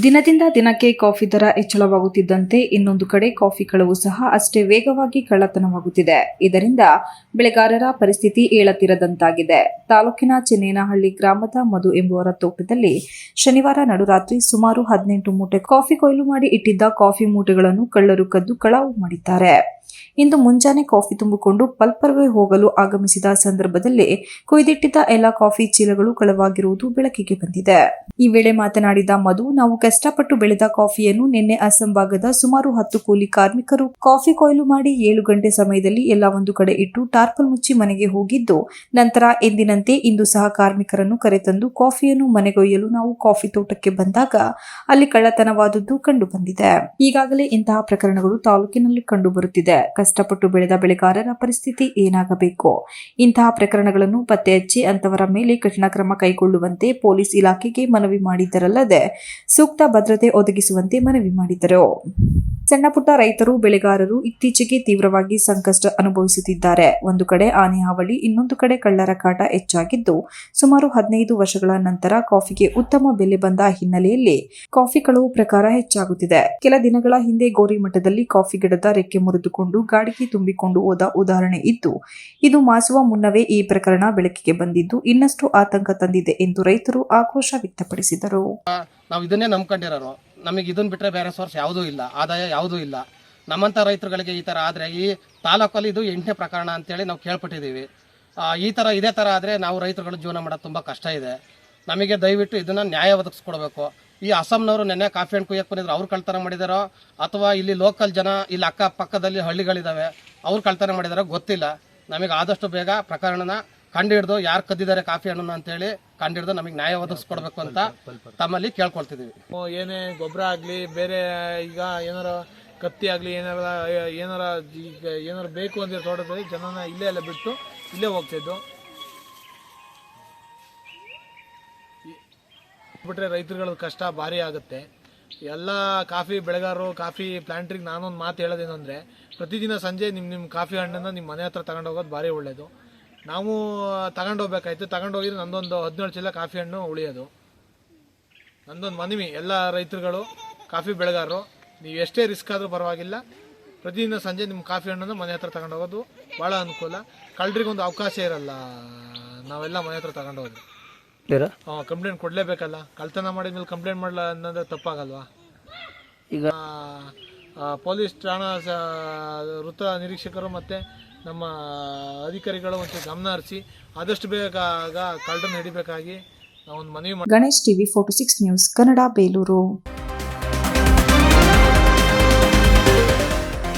ದಿನದಿಂದ ದಿನಕ್ಕೆ ಕಾಫಿ ದರ ಹೆಚ್ಚಳವಾಗುತ್ತಿದ್ದಂತೆ ಇನ್ನೊಂದು ಕಡೆ ಕಾಫಿ ಕಳವು ಸಹ ಅಷ್ಟೇ ವೇಗವಾಗಿ ಕಳ್ಳತನವಾಗುತ್ತಿದೆ. ಇದರಿಂದ ಬೆಳೆಗಾರರ ಪರಿಸ್ಥಿತಿ ಏಳತಿರದಂತಾಗಿದೆ. ತಾಲೂಕಿನ ಚೆನ್ನೇನಹಳ್ಳಿ ಗ್ರಾಮದ ಮಧು ಎಂಬುವರ ತೋಟದಲ್ಲಿ ಶನಿವಾರ ನಡುರಾತ್ರಿ ಸುಮಾರು ಹದಿನೆಂಟು ಮೂಟೆ ಕಾಫಿ ಕೊಯ್ಲು ಮಾಡಿ ಇಟ್ಟಿದ್ದ ಕಾಫಿ ಮೂಟೆಗಳನ್ನು ಕಳ್ಳರು ಕದ್ದು ಕಳಾವು ಮಾಡಿದ್ದಾರೆ. ಇಂದು ಮುಂಜಾನೆ ಕಾಫಿ ತುಂಬಿಕೊಂಡು ಪಲ್ಪರ್ವೇ ಹೋಗಲು ಆಗಮಿಸಿದ ಸಂದರ್ಭದಲ್ಲಿ ಕೊಯ್ದಿಟ್ಟಿದ್ದ ಎಲ್ಲ ಕಾಫಿ ಚೀಲಗಳು ಕಳವಾಗಿರುವುದು ಬೆಳಕಿಗೆ ಬಂದಿದೆ. ಈ ವೇಳೆ ಮಾತನಾಡಿದ ಮಧು, ನಾವು ಕಷ್ಟಪಟ್ಟು ಬೆಳೆದ ಕಾಫಿಯನ್ನು ನಿನ್ನೆ ಅಸ್ಸಾಂ ಭಾಗದ ಸುಮಾರು ಹತ್ತು ಕೂಲಿ ಕಾರ್ಮಿಕರು ಕಾಫಿ ಕೊಯ್ಲು ಮಾಡಿ ಏಳು ಗಂಟೆ ಸಮಯದಲ್ಲಿ ಎಲ್ಲ ಒಂದು ಕಡೆ ಇಟ್ಟು ಟಾರ್ಪಲ್ ಮುಚ್ಚಿ ಮನೆಗೆ ಹೋಗಿದ್ದು, ನಂತರ ಎಂದಿನಂತೆ ಇಂದು ಸಹ ಕಾರ್ಮಿಕರನ್ನು ಕರೆತಂದು ಕಾಫಿಯನ್ನು ಮನೆಗೊಯ್ಯಲು ನಾವು ಕಾಫಿ ತೋಟಕ್ಕೆ ಬಂದಾಗ ಅಲ್ಲಿ ಕಳ್ಳತನವಾದದ್ದು ಕಂಡು ಬಂದಿದೆ. ಈಗಾಗಲೇ ಇಂತಹ ಪ್ರಕರಣಗಳು ತಾಲೂಕಿನಲ್ಲಿ ಕಂಡು ಬರುತ್ತಿದೆ. ಕಷ್ಟಪಟ್ಟು ಬೆಳೆದ ಬೆಳೆಗಾರರ ಪರಿಸ್ಥಿತಿ ಏನಾಗಬೇಕು? ಇಂತಹ ಪ್ರಕರಣಗಳನ್ನು ಪತ್ತೆ ಹಚ್ಚಿ ಅಂತವರ ಮೇಲೆ ಕಠಿಣ ಕ್ರಮ ಕೈಗೊಳ್ಳುವಂತೆ ಪೊಲೀಸ್ ಇಲಾಖೆಗೆ ಮನವಿ ಮಾಡಿದ್ದರಲ್ಲದೆ ಸೂಕ್ತ ಭದ್ರತೆ ಒದಗಿಸುವಂತೆ ಮನವಿ ಮಾಡಿದರು ಸಣ್ಣ ಪುಟ್ಟ ರೈತರು, ಬೆಳೆಗಾರರು ಇತ್ತೀಚೆಗೆ ತೀವ್ರವಾಗಿ ಸಂಕಷ್ಟ ಅನುಭವಿಸುತ್ತಿದ್ದಾರೆ. ಒಂದು ಕಡೆ ಆನೆ ಹಾವಳಿ, ಇನ್ನೊಂದು ಕಡೆ ಕಳ್ಳರ ಕಾಟ ಹೆಚ್ಚಾಗಿದ್ದು, ಸುಮಾರು ಹದಿನೈದು ವರ್ಷಗಳ ನಂತರ ಕಾಫಿಗೆ ಉತ್ತಮ ಬೆಲೆ ಬಂದ ಹಿನ್ನೆಲೆಯಲ್ಲಿ ಕಾಫಿ ಕಳವು ಪ್ರಕಾರ ಹೆಚ್ಚಾಗುತ್ತಿದೆ. ಕೆಲ ದಿನಗಳ ಹಿಂದೆ ಗೋರಿಮಠದಲ್ಲಿ ಕಾಫಿ ಗಿಡದ ರೆಕ್ಕೆ ಮುರಿದುಕೊಂಡು ಗಾಡಿಗೆ ತುಂಬಿಕೊಂಡು ಹೋದ ಉದಾಹರಣೆ ಇದ್ದು, ಇದು ಮಾಸುವ ಮುನ್ನವೇ ಈ ಪ್ರಕರಣ ಬೆಳಕಿಗೆ ಬಂದಿದ್ದು, ಇನ್ನಷ್ಟು ಆತಂಕ ತಂದಿದೆ ಎಂದು ರೈತರು ಆಕ್ರೋಶ ವ್ಯಕ್ತಪಡಿಸಿದರು. ನಾವು ಇದನ್ನೇ ನಂಬ್ಕೊಂಡಿರೋರು ನಮಗೆ ಇದನ್ನ ಬಿಟ್ಟರೆ ಬೇರೆ ಸೋರ್ಸ್ ಯಾವುದೂ ಇಲ್ಲ, ಆದಾಯ ಯಾವುದೂ ಇಲ್ಲ. ನಮ್ಮಂಥ ರೈತರುಗಳಿಗೆ ಈ ಥರ ಆದರೆ ಈ ತಾಲೂಕಲ್ಲಿ ಇದು ಎಂಟನೇ ಪ್ರಕರಣ ಅಂತೇಳಿ ನಾವು ಕೇಳ್ಪಟ್ಟಿದ್ದೀವಿ. ಈ ಥರ ಇದೇ ಥರ ಆದರೆ ನಾವು ರೈತರುಗಳು ಜೀವನ ಮಾಡೋದು ತುಂಬ ಕಷ್ಟ ಇದೆ. ನಮಗೆ ದಯವಿಟ್ಟು ಇದನ್ನು ನ್ಯಾಯ ಒದಗಿಸ್ಕೊಡ್ಬೇಕು. ಈ ಅಸ್ಸಾಂನವರು ನೆನ್ನೆ ಕಾಫಿ ಹಣ್ಣು ಕುಯ್ಯಕ್ಕೆ ಬಂದಿದ್ರು. ಅವ್ರು ಕಳ್ತನ ಮಾಡಿದಾರೋ ಅಥವಾ ಇಲ್ಲಿ ಲೋಕಲ್ ಜನ, ಇಲ್ಲಿ ಅಕ್ಕಪಕ್ಕದಲ್ಲಿ ಹಳ್ಳಿಗಳಿದ್ದಾವೆ ಅವ್ರು ಕಳ್ತನ ಮಾಡಿದಾರೋ ಗೊತ್ತಿಲ್ಲ. ನಮಗೆ ಆದಷ್ಟು ಬೇಗ ಪ್ರಕರಣನ ಕಂಡುಹಿಡ್ದು ಯಾರು ಕದ್ದಿದ್ದಾರೆ ಕಾಫಿ ಹಣ್ಣನ್ನು ಅಂತೇಳಿ ಕಂಡುಹಿಡ್ದು ನಮಗೆ ನ್ಯಾಯ ಒದಗಿಸ್ಕೊಡ್ಬೇಕು ಅಂತ ತಮ್ಮಲ್ಲಿ ಕೇಳ್ಕೊಳ್ತಿದ್ದೀವಿ ಏನೇ ಗೊಬ್ಬರ ಆಗಲಿ, ಬೇರೆ ಈಗ ಏನಾರ ಕತ್ತಿ ಆಗಲಿ, ಏನಾರ ಏನಾರ ಈಗ ಏನಾರು ಬೇಕು ಅಂದರೆ ತೋಟದಲ್ಲಿ ಜನನ ಇಲ್ಲೇ ಎಲ್ಲ ಬಿಟ್ಟು ಇಲ್ಲೇ ಹೋಗ್ತಿದ್ದು. ಬಿಟ್ಟರೆ ರೈತರುಗಳ ಕಷ್ಟ ಭಾರಿ ಆಗುತ್ತೆ. ಎಲ್ಲ ಕಾಫಿ ಬೆಳೆಗಾರರು, ಕಾಫಿ ಪ್ಲಾಂಟ್ರಿಗೆ ನಾನೊಂದು ಮಾತು ಹೇಳೋದೇನು ಅಂದರೆ, ಪ್ರತಿದಿನ ಸಂಜೆ ನಿಮ್ಮ ನಿಮ್ಮ ಕಾಫಿ ಹಣ್ಣನ್ನು ನಿಮ್ಮ ಮನೆ ಹತ್ರ ತಗೊಂಡು ಹೋಗೋದು ಭಾರಿ ಒಳ್ಳೆಯದು ನಾವು ತಗೊಂಡು ಹೋಗ್ಬೇಕಾಯ್ತು. ತಗೊಂಡು ಹೋಗಿದ್ರೆ ನಂದೊಂದು ಹದಿನೇಳು ಚೀಲ ಕಾಫಿ ಹಣ್ಣು ಉಳಿಯೋದು. ನಂದೊಂದು ಮನವಿ, ಎಲ್ಲ ರೈತರುಗಳು, ಕಾಫಿ ಬೆಳೆಗಾರರು. ನೀವು ಎಷ್ಟೇ ರಿಸ್ಕ್ ಆದರೂ ಪರವಾಗಿಲ್ಲ. ಪ್ರತಿದಿನ ಸಂಜೆ ನಿಮ್ಮ ಕಾಫಿ ಹಣ್ಣನ್ನು ಮನೆ ಹತ್ರ ತಗೊಂಡು ಹೋಗೋದು. ಭಾಳ ಅನುಕೂಲ. ಕಳ್ಳರಿಗೊಂದು ಅವಕಾಶ ಇರಲ್ಲ. ನಾವೆಲ್ಲ ಮನೆ ಹತ್ರ ತಗೊಂಡು ಹೋದ್ರೆ ಹಾಂ ಕಂಪ್ಲೇಂಟ್ ಕೊಡಲೇಬೇಕಲ್ಲ. ಕಳ್ತನ ಮಾಡಿದ್ಮೇಲೆ ಕಂಪ್ಲೇಂಟ್ ಮಾಡಲ್ಲ ಅನ್ನೋದು ತಪ್ಪಾಗಲ್ವಾ? ಈಗ ಪೊಲೀಸ್ ಠಾಣಾ ಸ- ವೃತ್ತ ನಿರೀಕ್ಷಕರು ಮತ್ತು ನಮ್ಮ ಅಧಿಕಾರಿಗಳು ಒಂಚೂರು ಗಮನ ಹರಿಸಿ ಆದಷ್ಟು ಬೇಗ ಕಳ್ಳರನ್ನು ಹಿಡಿಬೇಕಾಗಿ ನಾವೊಂದು ಮನವಿ ಮಾಡಿ Ganesh TV forty six news Kannada Belur.